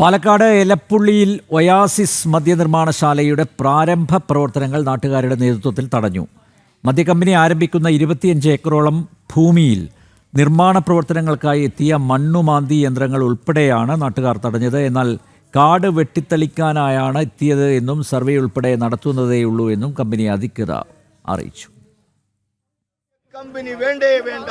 Palakkad എലപ്പുള്ളിയിൽ oasis മദ്യനിർമ്മാണശാലയുടെ പ്രാരംഭ പ്രവർത്തനങ്ങൾ നാട്ടുകാരുടെ നേതൃത്വത്തിൽ തടഞ്ഞു. മദ്യക്കമ്പനി ആരംഭിക്കുന്ന ഇരുപത്തിയഞ്ച് ഏക്കറോളം ഭൂമിയിൽ നിർമ്മാണ പ്രവർത്തനങ്ങൾക്കായി എത്തിയ മണ്ണുമാന്തി യന്ത്രങ്ങൾ ഉൾപ്പെടെയാണ് നാട്ടുകാർ തടഞ്ഞത്. എന്നാൽ കാട് വെട്ടിത്തെളിക്കാനായാണ് എത്തിയത് എന്നും സർവേ ഉൾപ്പെടെ നടത്തുന്നതേയുള്ളൂ എന്നും കമ്പനി അധികൃതർ അറിയിച്ചു. കമ്പനി വേണ്ടേ വേണ്ട.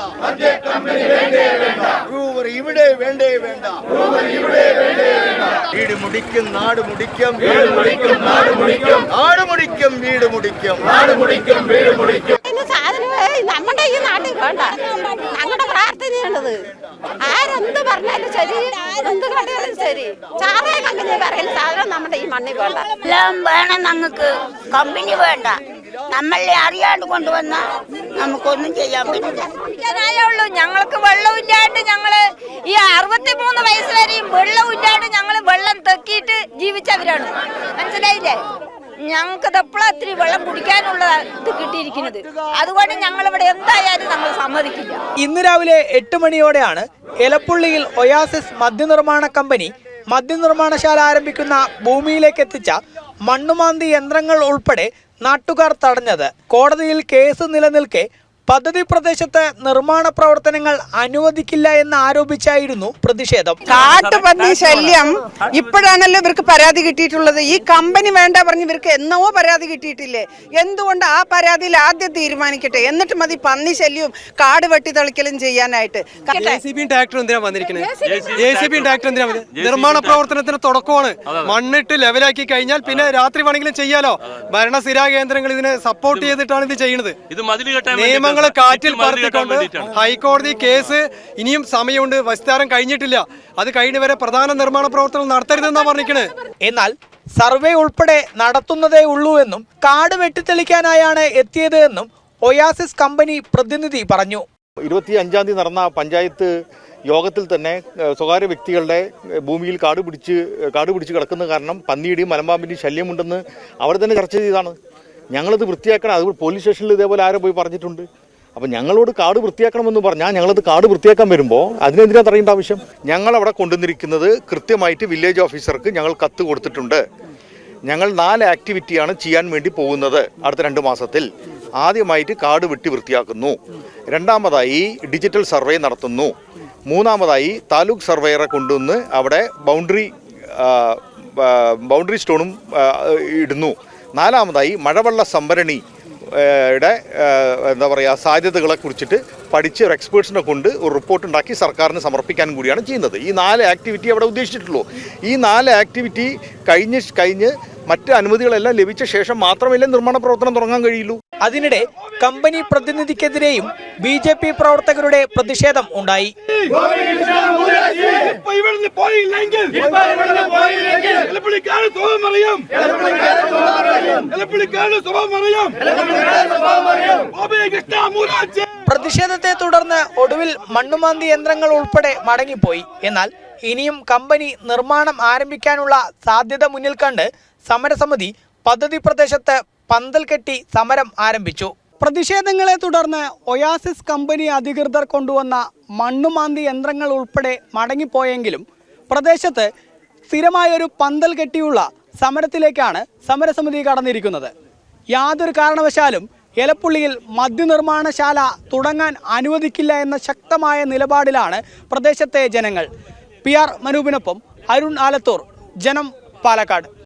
കമ്പനി വേണ്ടേ വേണ്ട. ബ്രൂവർ ഇവിടെ വേണ്ടേ വേണ്ട. ബ്രൂവർ ഇവിടെ വേണ്ടേ വേണ്ട. വീട് മുടിക്കും നാട് മുടിക്കും. വീട് മുടിക്കും നാട് മുടിക്കും. നാട് മുടിക്കും വീട് മുടിക്കും. നാട് മുടിക്കും വീട് മുടിക്കും. നമ്മുടെ ഈ നാട്ടിൽ വേണ്ട. ഞങ്ങളുടെ പ്രാർത്ഥനയാണത്. ആരെന്ത് പറഞ്ഞാലും ശരി എന്ത് കണ്ടാലും ശരി. ചാറേ കമ്പനി പറയുന്ന സാധനം നമ്മുടെ ഈ മണ്ണിൽ വേണ്ട. എല്ലാം വേണം ഞങ്ങൾക്ക്. കമ്പനി വേണ്ട. നമ്മളെ അറിയാണ്ട് കൊണ്ടുവന്ന നമുക്കൊന്നും ചെയ്യാൻ പറ്റില്ല. ഉള്ളൂ ഞങ്ങൾക്ക് വെള്ളമില്ലാണ്ട് ഞങ്ങൾ ഈ അറുപത്തിമൂന്ന് വയസ്സ് വരെയും വെള്ളമില്ലാണ്ട് ഞങ്ങൾ വെള്ളം തെക്കിയിട്ട് ജീവിച്ചവരാണ്. മനസ്സിലായില്ലേ? ഞങ്ങൾക്ക് എപ്പോഴത്തിരി വെള്ളം കുടിക്കാനുള്ള ഇത് കിട്ടിയിരിക്കുന്നത്. അതുകൊണ്ട് ഞങ്ങൾ ഇവിടെ എന്തായാലും നമ്മൾ സമ്മതിക്കില്ല. ഇന്ന് രാവിലെ എട്ട് മണിയോടെയാണ് എലപ്പുള്ളിയിൽ ഒയാസിസ് മദ്യനിർമ്മാണ കമ്പനി മദ്യനിർമ്മാണശാല ആരംഭിക്കുന്ന ഭൂമിയിലേക്ക് എത്തിച്ച മണ്ണുമാന്തി യന്ത്രങ്ങൾ ഉൾപ്പെടെ നാട്ടുകാർ തടഞ്ഞത്. കോടതിയിൽ കേസ് നിലനിൽക്കെ പദ്ധതി പ്രദേശത്ത് നിർമ്മാണ പ്രവർത്തനങ്ങൾ അനുവദിക്കില്ല എന്ന് ആരോപിച്ചായിരുന്നു പ്രതിഷേധം. കാട്ടുപന്നി ശല്യം. ഇപ്പോഴാണല്ലോ ഇവർക്ക് പരാതി കിട്ടിയിട്ടുള്ളത്. ഈ കമ്പനി വേണ്ട പറഞ്ഞ് ഇവർക്ക് എന്നോ പരാതി കിട്ടിയിട്ടില്ലേ? എന്തുകൊണ്ട് ആ പരാതിയിൽ ആദ്യം തീരുമാനിക്കട്ടെ? എന്നിട്ട് മതി പന്നി ശല്യവും കാട് വെട്ടി വെട്ടിത്തെളിക്കലും ചെയ്യാനായിട്ട്. നിർമ്മാണ പ്രവർത്തനത്തിന് തുടക്കമാണ്. മണ്ണിട്ട് ലെവലാക്കി കഴിഞ്ഞാൽ പിന്നെ രാത്രി വേണമെങ്കിലും ചെയ്യാലോ. ഭരണസ്ഥിരാ കേന്ദ്രങ്ങൾ ഇതിനെ സപ്പോർട്ട് ചെയ്തിട്ടാണ് ഇത് ചെയ്യുന്നത്. ഇത് മതിൽ കെട്ടാൻ നിയമങ്ങൾ വേണ്ടിയിട്ടാണ്. കാറ്റിൽ പറത്തിക്കൊണ്ട് ഹൈക്കോടതി കേസ് ഇനിയും സമയമുണ്ട്. വിസ്താരം കഴിഞ്ഞിട്ടില്ല. അത് കഴിഞ്ഞവരെ പ്രധാന നിർമ്മാണ പ്രവർത്തനം നടത്തരുതെന്നാണ് പറഞ്ഞിരിക്കുന്നത് എന്നാൽ സർവേ ഉൾപ്പെടെ നടത്തുന്നതേ ഉള്ളൂ എന്നും കാട് വെട്ടിത്തെളിക്കാനായാണ് എത്തിയത് എന്നും ഒയാസിസ് കമ്പനി പ്രതിനിധി പറഞ്ഞു. ഇരുപത്തി അഞ്ചാം തീയതി നടന്ന പഞ്ചായത്ത് യോഗത്തിൽ തന്നെ സ്വകാര്യ വ്യക്തികളുടെ ഭൂമിയിൽ കാട് പിടിച്ച് കാട് പിടിച്ച് കിടക്കുന്ന കാരണം പന്നിയുടെയും മലമ്പാമ്പിന്റെയും ശല്യമുണ്ടെന്ന് അവർ തന്നെ ചർച്ച ചെയ്താണ് ഞങ്ങളത് വൃത്തിയാക്കണം. അത് പോലീസ് സ്റ്റേഷനിൽ ഇതേപോലെ ആരോ പോയി പറഞ്ഞിട്ടുണ്ട്. അപ്പം ഞങ്ങളോട് കാട് വൃത്തിയാക്കണമെന്ന് പറഞ്ഞാൽ ഞങ്ങളത് കാട് വൃത്തിയാക്കാൻ വരുമ്പോൾ അതിനെന്തിനാ അറിയേണ്ട ആവശ്യം? ഞങ്ങളവിടെ കൊണ്ടുവന്നിരിക്കുന്നത് കൃത്യമായിട്ട് വില്ലേജ് ഓഫീസർക്ക് ഞങ്ങൾ കത്ത് കൊടുത്തിട്ടുണ്ട്. ഞങ്ങൾ നാല് ആക്ടിവിറ്റിയാണ് ചെയ്യാൻ വേണ്ടി പോകുന്നത് അടുത്ത രണ്ട് മാസത്തിൽ. ആദ്യമായിട്ട് കാട് വെട്ടി വൃത്തിയാക്കുന്നു. രണ്ടാമതായി ഡിജിറ്റൽ സർവേ നടത്തുന്നു. മൂന്നാമതായി താലൂക്ക് സർവേയറെ കൊണ്ടുവന്ന് അവിടെ ബൗണ്ടറി ബൗണ്ടറി സ്റ്റോണും ഇടുന്നു. നാലാമതായി മഴവെള്ള സംഭരണി യുടെ എന്താ പറയുക സാധ്യതകളെ കുറിച്ചിട്ട് പഠിച്ച് ഒരു എക്സ്പേർട്സിനെ കൊണ്ട് ഒരു റിപ്പോർട്ട് ഉണ്ടാക്കി സർക്കാരിന് സമർപ്പിക്കാൻ കൂടിയാണ് ചെയ്യുന്നത്. ഈ നാല് ആക്ടിവിറ്റി അവിടെ ഉദ്ദേശിച്ചിട്ടുള്ളൂ. ഈ നാല് ആക്ടിവിറ്റി കഴിഞ്ഞ് കഴിഞ്ഞ് മറ്റ് അനുമതികളെല്ലാം ലഭിച്ച ശേഷം മാത്രമല്ലേ നിർമ്മാണ പ്രവർത്തനം തുടങ്ങാൻ കഴിയുള്ളൂ. അതിനിടെ കമ്പനി പ്രതിനിധിക്കെതിരെയും ബി ജെ പി പ്രവർത്തകരുടെ പ്രതിഷേധം ഉണ്ടായി. പ്രതിഷേധത്തെ തുടർന്ന് ഒടുവിൽ മണ്ണുമാന്തി യന്ത്രങ്ങൾ ഉൾപ്പെടെ മടങ്ങിപ്പോയി. എന്നാൽ ഇനിയും കമ്പനി നിർമ്മാണം ആരംഭിക്കാനുള്ള സാധ്യത മുന്നിൽ കണ്ട് സമരസമിതി പദ്ധതി പ്രദേശത്ത് പന്തൽ കെട്ടി സമരം ആരംഭിച്ചു. പ്രതിഷേധങ്ങളെ തുടർന്ന് ഒയാസിസ് കമ്പനി അധികൃതർ കൊണ്ടുവന്ന മണ്ണുമാന്തി യന്ത്രങ്ങൾ ഉൾപ്പെടെ മടങ്ങിപ്പോയെങ്കിലും പ്രദേശത്ത് സ്ഥിരമായൊരു പന്തൽ കെട്ടിയുള്ള സമരത്തിലേക്കാണ് സമരസമിതി കടന്നിരിക്കുന്നത്. യാതൊരു കാരണവശാലും എലപ്പുള്ളിയിൽ മദ്യനിർമ്മാണശാല തുടങ്ങാൻ അനുവദിക്കില്ല എന്ന ശക്തമായ നിലപാടിലാണ് പ്രദേശത്തെ ജനങ്ങൾ. പി ആർ മനൂപിനൊപ്പം അരുൺ ആലത്തൂർ ജനം പാലക്കാട്.